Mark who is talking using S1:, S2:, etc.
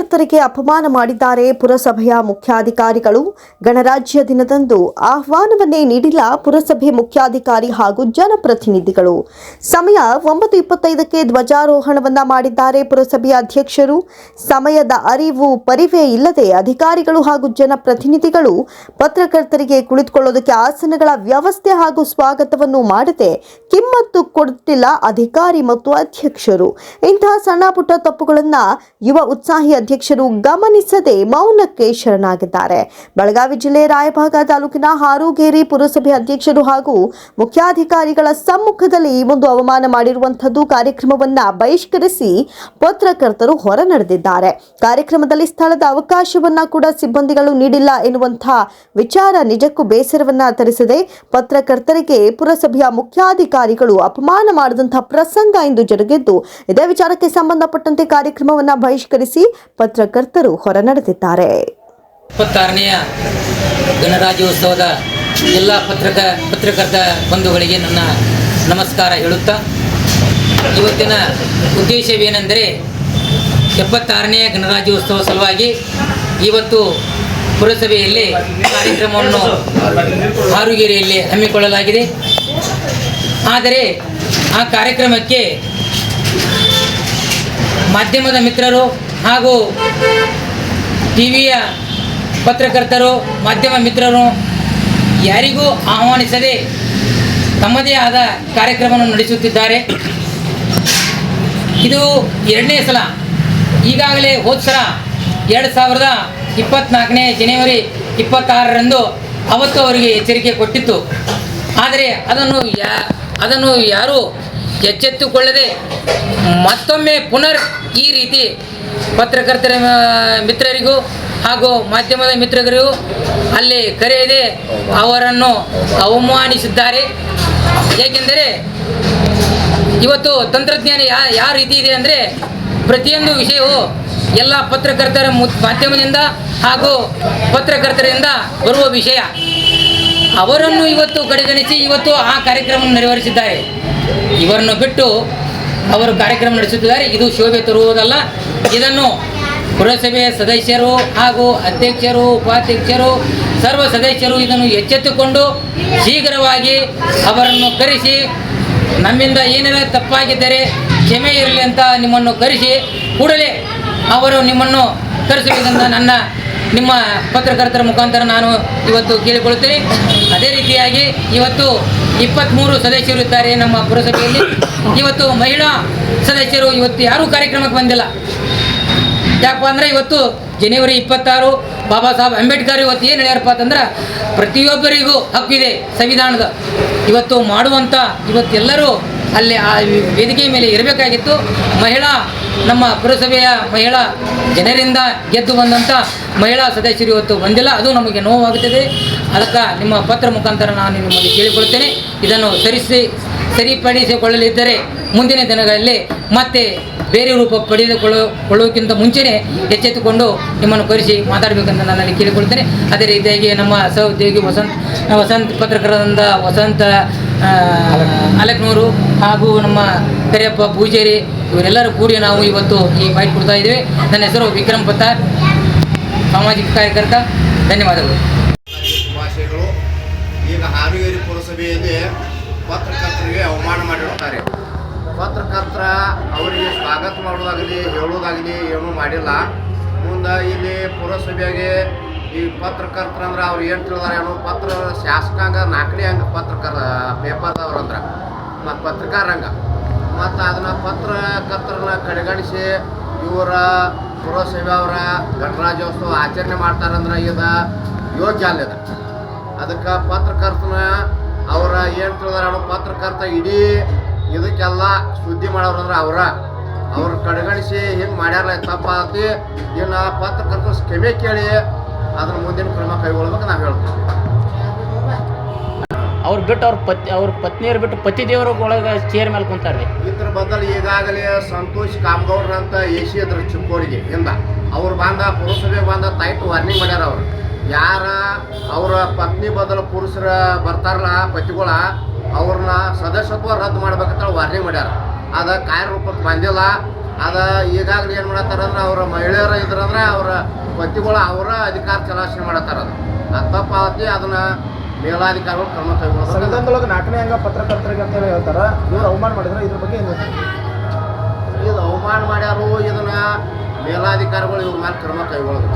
S1: ಪತ್ರಕರ್ತರಿಗೆ ಅಪಮಾನ ಮಾಡಿದ್ದಾರೆ ಪುರಸಭೆಯ ಮುಖ್ಯಾಧಿಕಾರಿಗಳು. ಗಣರಾಜ್ಯ ದಿನದಂದು ಆಹ್ವಾನವನ್ನೇ ನೀಡಿಲ್ಲ ಪುರಸಭೆ ಮುಖ್ಯಾಧಿಕಾರಿ ಹಾಗೂ ಜನಪ್ರತಿನಿಧಿಗಳು. ಸಮಯ ಒಂಬತ್ತು ಇಪ್ಪತ್ತೈದಕ್ಕೆ ಧ್ವಜಾರೋಹಣವನ್ನ ಮಾಡಿದ್ದಾರೆ ಪುರಸಭೆಯ ಅಧ್ಯಕ್ಷರು. ಸಮಯದ ಅರಿವು ಪರಿವೇ ಇಲ್ಲದೆ ಅಧಿಕಾರಿಗಳು ಹಾಗೂ ಜನಪ್ರತಿನಿಧಿಗಳು ಪತ್ರಕರ್ತರಿಗೆ ಕುಳಿತುಕೊಳ್ಳೋದಕ್ಕೆ ಆಸನಗಳ ವ್ಯವಸ್ಥೆ ಹಾಗೂ ಸ್ವಾಗತವನ್ನು ಮಾಡದೆ ಕಿಮ್ಮತ್ತು ಕೊಡುತ್ತಿಲ್ಲ ಅಧಿಕಾರಿ ಮತ್ತು ಅಧ್ಯಕ್ಷರು. ಇಂತಹ ಸಣ್ಣ ಪುಟ್ಟ ತಪ್ಪುಗಳನ್ನು ಯುವ ಉತ್ಸಾಹಿ ಅಧ್ಯಕ್ಷರು ಗಮನಿಸದೆ ಮೌನಕ್ಕೆ ಶರಣಾಗಿದ್ದಾರೆ. ಬೆಳಗಾವಿ ಜಿಲ್ಲೆ ರಾಯಭಾಗ ತಾಲೂಕಿನ ಹಾರೂಗೇರಿ ಪುರಸಭೆ ಅಧ್ಯಕ್ಷರು ಹಾಗೂ ಮುಖ್ಯಾಧಿಕಾರಿಗಳ ಸಮ್ಮುಖದಲ್ಲಿ ಒಂದು ಅವಮಾನ ಮಾಡಿರುವಂಥದ್ದು ಕಾರ್ಯಕ್ರಮವನ್ನ ಬಹಿಷ್ಕರಿಸಿ ಪತ್ರಕರ್ತರು ಹೊರ ನಡೆದಿದ್ದಾರೆ ಕಾರ್ಯಕ್ರಮದಲ್ಲಿ ಸ್ಥಳದ ಅವಕಾಶವನ್ನ ಕೂಡ ಸಿಬ್ಬಂದಿಗಳು ನೀಡಿಲ್ಲ ಎನ್ನುವಂತಹ ವಿಚಾರ ನಿಜಕ್ಕೂ ಬೇಸರವನ್ನ ತರಿಸಿದೆ. ಪತ್ರಕರ್ತರಿಗೆ ಪುರಸಭೆಯ ಮುಖ್ಯಾಧಿಕಾರಿಗಳು ಅಪಮಾನ ಮಾಡಿದಂತಹ ಪ್ರಸಂಗ ಇಂದು ಜರುಗಿದ್ದು, ಇದೇ ವಿಚಾರಕ್ಕೆ ಸಂಬಂಧಪಟ್ಟಂತೆ ಕಾರ್ಯಕ್ರಮವನ್ನ ಬಹಿಷ್ಕರಿಸಿ ಪತ್ರಕರ್ತರು ಹೊರ ನಡೆದಿದ್ದಾರೆ
S2: ಇಪ್ಪತ್ತಾರನೆಯ ಗಣರಾಜ್ಯೋತ್ಸವದ ಎಲ್ಲ ಪತ್ರಕ ಪತ್ರಕರ್ತ ಬಂಧುಗಳಿಗೆ ನನ್ನ ನಮಸ್ಕಾರ ಹೇಳುತ್ತಾ, ಇವತ್ತಿನ ಉದ್ದೇಶವೇನೆಂದರೆ ಎಪ್ಪತ್ತಾರನೆಯ ಗಣರಾಜ್ಯೋತ್ಸವ ಸಲುವಾಗಿ ಇವತ್ತು ಪುರಸಭೆಯಲ್ಲಿ ಕಾರ್ಯಕ್ರಮವನ್ನು ಆರುಗೇರಿಯಲ್ಲಿ ಹಮ್ಮಿಕೊಳ್ಳಲಾಗಿದೆ. ಆದರೆ ಆ ಕಾರ್ಯಕ್ರಮಕ್ಕೆ ಮಾಧ್ಯಮದ ಮಿತ್ರರು ಹಾಗೂ ಟಿವಿಯ ಪತ್ರಕರ್ತರು, ಮಾಧ್ಯಮ ಮಿತ್ರರು ಯಾರಿಗೂ ಆಹ್ವಾನಿಸದೆ ತಮ್ಮದೇ ಆದ ಕಾರ್ಯಕ್ರಮವನ್ನು ನಡೆಸುತ್ತಿದ್ದಾರೆ. ಇದು ಎರಡನೇ ಸಲ. ಈಗಾಗಲೇ ಹೋದ ಸಲ ಎರಡು ಸಾವಿರದ ಇಪ್ಪತ್ತ್ನಾಲ್ಕನೇ ಜನವರಿ ಇಪ್ಪತ್ತಾರರಂದು ಅವತ್ತು ಅವರಿಗೆ ಎಚ್ಚರಿಕೆ ಕೊಟ್ಟಿತ್ತು. ಆದರೆ ಅದನ್ನು ಯಾ ಅದನ್ನು ಯಾರೂ ಎಚ್ಚೆತ್ತುಕೊಳ್ಳದೆ ಮತ್ತೊಮ್ಮೆ ಪುನರ್ ಈ ರೀತಿ ಪತ್ರಕರ್ತರ ಮಿತ್ರರಿಗೂ ಹಾಗೂ ಮಾಧ್ಯಮದ ಮಿತ್ರರಿಗೂ ಅಲ್ಲಿ ಕರೆಯದೆ ಅವರನ್ನು ಅವಮಾನಿಸಿದ್ದಾರೆ. ಏಕೆಂದರೆ ಇವತ್ತು ತಂತ್ರಜ್ಞಾನ ಯಾ ಯಾವ ರೀತಿ ಇದೆ ಅಂದರೆ ಪ್ರತಿಯೊಂದು ವಿಷಯವು ಎಲ್ಲ ಪತ್ರಕರ್ತರ ಮಾಧ್ಯಮದಿಂದ ಹಾಗೂ ಪತ್ರಕರ್ತರಿಂದ ಬರುವ ವಿಷಯ. ಅವರನ್ನು ಇವತ್ತು ಕಡೆಗಣಿಸಿ ಇವತ್ತು ಆ ಕಾರ್ಯಕ್ರಮವನ್ನು ನೆರವೇರಿಸಿದ್ದಾರೆ ಇವರನ್ನು ಬಿಟ್ಟು ಅವರು ಕಾರ್ಯಕ್ರಮ ನಡೆಸುತ್ತಿದ್ದಾರೆ. ಇದು ಶೋಭೆ ತರುವುದಲ್ಲ. ಇದನ್ನು ಪುರಸಭೆಯ ಸದಸ್ಯರು ಹಾಗೂ ಅಧ್ಯಕ್ಷರು, ಉಪಾಧ್ಯಕ್ಷರು, ಸರ್ವ ಸದಸ್ಯರು ಇದನ್ನು ಎಚ್ಚೆತ್ತುಕೊಂಡು ಶೀಘ್ರವಾಗಿ ಅವರನ್ನು ಕರೆಸಿ, ನಮ್ಮಿಂದ ಏನೆಲ್ಲ ತಪ್ಪಾಗಿದ್ದರೆ ಕ್ಷಮೆ ಇರಲಿ ಅಂತ ನಿಮ್ಮನ್ನು ಕರೆಸಿ, ಕೂಡಲೇ ಅವರು ನಿಮ್ಮನ್ನು ಕರೆಸಬೇಕಂತ ನನ್ನ ನಿಮ್ಮ ಪತ್ರಕರ್ತರ ಮುಖಾಂತರ ನಾನು ಇವತ್ತು ಕೇಳಿಕೊಳ್ಳುತ್ತೇನೆ. ಅದೇ ರೀತಿಯಾಗಿ ಇವತ್ತು ಇಪ್ಪತ್ತ್ಮೂರು ಸದಸ್ಯರು ಇದ್ದಾರೆ ನಮ್ಮ ಪುರಸಭೆಯಲ್ಲಿ. ಇವತ್ತು ಮಹಿಳಾ ಸದಸ್ಯರು ಇವತ್ತು ಯಾರೂ ಕಾರ್ಯಕ್ರಮಕ್ಕೆ ಬಂದಿಲ್ಲ. ಯಾಕಪ್ಪ ಅಂದರೆ ಇವತ್ತು ಜನವರಿ ಇಪ್ಪತ್ತಾರು, ಬಾಬಾ ಸಾಹೇಬ್ ಅಂಬೇಡ್ಕರ್ ಇವತ್ತು ಏನು ಹೇಳ್ಯಾರಪ್ಪ ಅಂತಂದ್ರೆ ಪ್ರತಿಯೊಬ್ಬರಿಗೂ ಹಕ್ಕಿದೆ ಸಂವಿಧಾನದ. ಇವತ್ತು ಮಾಡುವಂಥ ಇವತ್ತೆಲ್ಲರೂ ಅಲ್ಲಿ ಆ ವೇದಿಕೆ ಮೇಲೆ ಇರಬೇಕಾಗಿತ್ತು. ಮಹಿಳಾ, ನಮ್ಮ ಪುರಸಭೆಯ ಮಹಿಳಾ ಜನರಿಂದ ಗೆದ್ದು ಬಂದಂಥ ಮಹಿಳಾ ಸದಸ್ಯರು ಇವತ್ತು ಬಂದಿಲ್ಲ. ಅದು ನಮಗೆ ನೋವಾಗುತ್ತದೆ. ಅದಕ್ಕೆ ನಿಮ್ಮ ಪತ್ರ ಮುಖಾಂತರ ನಾನು ನಿಮ್ಮಲ್ಲಿ ಕೇಳಿಕೊಳ್ತೇನೆ. ಇದನ್ನು ಸರಿಸಿ, ಸರಿಪಡಿಸಿಕೊಳ್ಳಲಿದ್ದರೆ ಮುಂದಿನ ದಿನಗಳಲ್ಲಿ ಮತ್ತೆ ಬೇರೆ ರೂಪ ಪಡೆದುಕೊಳ್ಳೋ, ಕೊಳ್ಳೋಕ್ಕಿಂತ ಮುಂಚೆನೇ ಎಚ್ಚೆತ್ತುಕೊಂಡು ನಿಮ್ಮನ್ನು ಕರೆಸಿ ಮಾತಾಡಬೇಕಂತ ನನ್ನಲ್ಲಿ ಕೇಳಿಕೊಳ್ತೇನೆ. ಅದೇ ರೀತಿಯಾಗಿ ನಮ್ಮ ಸಹೋದ್ಯೋಗಿ ವಸಂತ್ ವಸಂತ್ ಪತ್ರಕರ್ತರಿಂದ ವಸಂತ ಅಲಕ್ನೂರು ಹಾಗೂ ನಮ್ಮ ಕರಿಯಪ್ಪ ಪೂಜಾರಿ, ಇವರೆಲ್ಲರೂ ಕೂಡಿ ನಾವು ಇವತ್ತು ಈ ಬೈಕ್ ಕೊಡ್ತಾ ಇದ್ದೀವಿ. ನನ್ನ ಹೆಸರು ವಿಕ್ರಮ್ ಪತ್ತಾರ್, ಸಾಮಾಜಿಕ ಕಾರ್ಯಕರ್ತ. ಧನ್ಯವಾದಗಳು.
S3: ಭಾಷೆಗಳು ಈಗ ಹಾವೇರಿ ಪುರಸಭೆಯಲ್ಲಿ ಪತ್ರಕರ್ತರಿಗೆ ಅವಮಾನ ಮಾಡಿರುತ್ತಾರೆ. ಪತ್ರಕರ್ತರ ಅವರಿಗೆ ಸ್ವಾಗತ ಮಾಡೋದಾಗಲಿ ಹೇಳೋದಾಗಲಿ ಏನೂ ಮಾಡಿಲ್ಲ. ಮುಂದೆ ಇಲ್ಲಿ ಪುರಸಭೆಗೆ ಈ ಪತ್ರಕರ್ತರ ಅಂದ್ರೆ ಅವ್ರು ಏನು ತಿಳಿದಾರೆ ಏನೋ ಪತ್ರ ಶಾಸಕಾಂಗ ನಾಕಡಿ ಅಂಗ ಪತ್ರಕರ್ ಪೇಪರ್ದವ್ರು ಅಂದ್ರೆ. ಮತ್ತು ಪತ್ರಕಾರಂಗ ಮತ್ತು ಅದನ್ನ ಪತ್ರಕರ್ತರನ್ನ ಕಡೆಗಣಿಸಿ ಇವರ ಪುರಸಭೆ ಅವರ ಗಣರಾಜ್ಯೋತ್ಸವ ಆಚರಣೆ ಮಾಡ್ತಾರಂದ್ರೆ ಇದು ಯೋಗ್ಯ ಅಲ್ಲದ ಅದಕ್ಕೆ ಪತ್ರಕರ್ತನ ಅವರ ಏನು ತಿಳಿದಾರೆ ಅವನು ಪತ್ರಕರ್ತ ಇಡೀ ಇದಕ್ಕೆಲ್ಲ ಸುದ್ದಿ ಮಾಡೋರಂದ್ರೆ ಅವರ. ಅವ್ರ ಕಡೆಗಣಿಸಿ ಹಿಂಗೆ ಮಾಡ್ಯಾರ ತಪ್ಪಾತಿ ಇನ್ನು ಪತ್ರಕರ್ತ ಕ್ಷಮೆ ಕೇಳಿ ಅದ್ರ ಮುಂದಿನ ಕ್ರಮ ಕೈಗೊಳ್ಬೇಕು ನಾವು ಹೇಳ್ತೀವಿ.
S4: ಅವ್ರು ಬಿಟ್ಟು ಅವ್ರ ಪತಿ ಅವ್ರ ಪತ್ನಿಯರು ಬಿಟ್ಟು ಪತಿ ದೇವರ ಒಳಗೆ ಚೇರ್ ಮೇಲೆ ಕುಂತಾರ್ರಿ.
S3: ಇದ್ರ ಬದಲು ಈಗಾಗಲೇ ಸಂತೋಷ್ ಕಾಮಗೌಡ್ರ ಅಂತ ಎಸಿ ಅದ್ರ ಚಿಕ್ಕೋರಿಗೆ ಹಿಂದ ಅವ್ರು ಬಂದ ಪುರುಷರಿಗೆ ಬಂದ ಟೈಟ್ ವಾರ್ನಿಂಗ್ ಮಾಡ್ಯಾರ ಅವ್ರು. ಯಾರ ಅವರ ಪತ್ನಿ ಬದಲು ಪುರುಷರ ಬರ್ತಾರಲ್ಲ ಪತಿಗಳ ಅವ್ರನ್ನ ಸದಸ್ಯತ್ವ ರದ್ದು ಮಾಡ್ಬೇಕಂತ ವಾರ್ನಿಂಗ್ ಮಾಡ್ಯಾರ. ಅದ ಕಾರ್ಯರೂಪಕ್ಕೆ ಬಂದಿಲ್ಲ. ಅದ ಈಗಾಗಲೇ ಏನು ಮಾಡತ್ತಾರಂದ್ರೆ ಅವರ ಮಹಿಳೆಯರ ಇದ್ರಂದ್ರೆ ಅವರ ಪತಿಗಳು ಅವರ ಅಧಿಕಾರ ಚಲಾವಣೆ ಮಾಡತ್ತಾರ ಅದು. ತಪ್ಪಾತಿ ಅದನ್ನ ಮೇಲಾಧಿಕಾರಿಗಳು ಕ್ರಮ ಕೈಗೊಳ್ಳೋದು
S5: ಸಂವಿಧಾನದೊಳಗೆ ನಾಲ್ಕನೇ ಅಂಗ ಪತ್ರಕರ್ತರಿಗೆ ಅಂತ ಹೇಳಿ ಹೇಳ್ತಾರ. ಇವ್ರು ಅವಮಾನ ಮಾಡಿದ್ರೆ ಇದ್ರ ಬಗ್ಗೆ ಏನು
S3: ಇದು ಅವಮಾನ ಮಾಡ್ಯಾರು ಇದನ್ನ ಮೇಲಾಧಿಕಾರಿಗಳು ಇವ್ರ ಮೇಲೆ ಕ್ರಮ ಕೈಗೊಳ್ಳೋದು